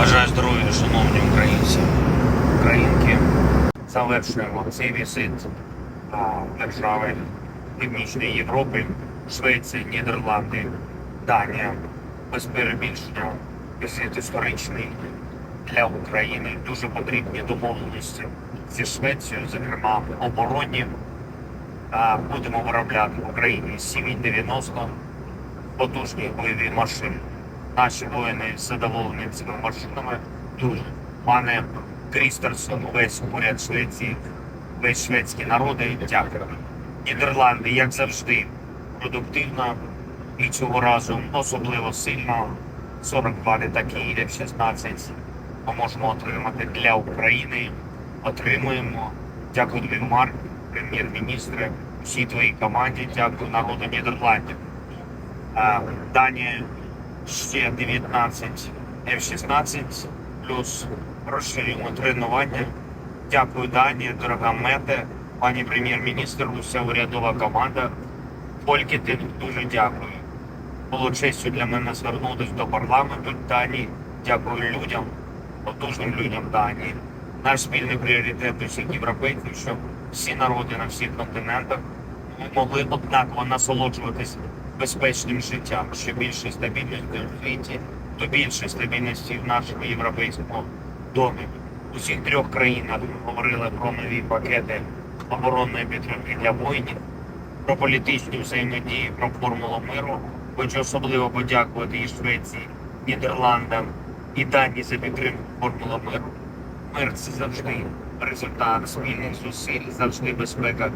Бажаю здоров'я, шановні українці, українки. Завершуємо цей візит держави Північної Європи, Швеція, Нідерланди, Данія. Без перебільшення візит історичний для України. Дуже потрібні домовленості зі Швецією, зокрема оборонні. Будемо виробляти в Україні CV-90 потужні бойові машини. Наші воїни задоволені цими машинами дуже. Пане Крістерсон, весь уряд Швеції, весь шведський народи, дякую. Нідерланди, як завжди, продуктивно і цього разу особливо сильно. 42 літаки F-16 ми можемо отримати для України. Отримуємо. Дякую тобі, Марк, прем'єр-міністре, всій твоїй команді. Дякую народу Нідерландів. Е, Данія ще 19 F-16 плюс розширюємо тренування. Дякую, Данія, дорога мете, пані прем'єр-міністр, уся урядова команда. Полькітин, дуже дякую. Було честю для мене звернутися до парламенту Данії. Дякую людям, потужним людям Данії. Наш спільний пріоритет усіх європейців, щоб всі народи на всіх континентах могли однаково насолоджуватись безпечним життям, що більше стабільності в світі, то більше стабільності в нашому європейському домі. У всіх трьох країнах ми говорили про нові пакети оборонної підтримки для воїнів, про політичну взаємодію, про формулу миру. Хочу особливо подякувати і Швеції, Нідерландам і Данії за підтримку формули миру. Мир це завжди результат спільних зусиль, завжди безпека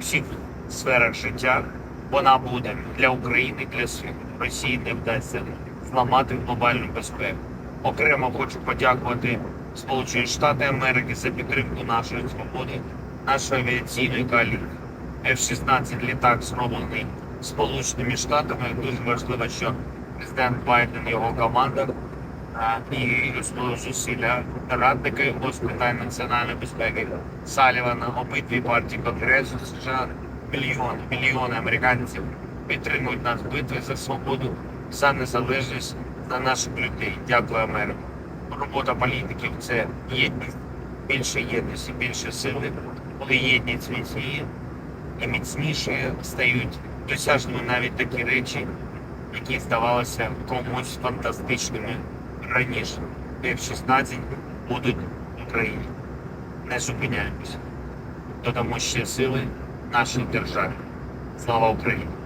всіх сферах життя. Вона буде для України, для. Росії не вдасться зламати глобальну безпеку. Окремо хочу подякувати Сполучені Штати Америки за підтримку нашої свободи, нашої авіаційної коаліції. F-16 літак зроблений Сполученими Штатами. Дуже важливо, що президент Байден і його команда і зусилля радники з питань національної безпеки Салівана, обидві партії Конгресу США, мільйони, мільйони американців підтримують нас в битві за свободу, за незалежність, за наших людей. Дякую, Америку. Робота політиків це єдність. Більше єдності, більше сили. Коли єдність міцніє, і міцніше стають досяжними навіть такі речі, які здавалося комусь фантастичними раніше. F-16 будуть в Україні. Не зупиняємося. Додамо ще сили нашій державі. Слава Україні!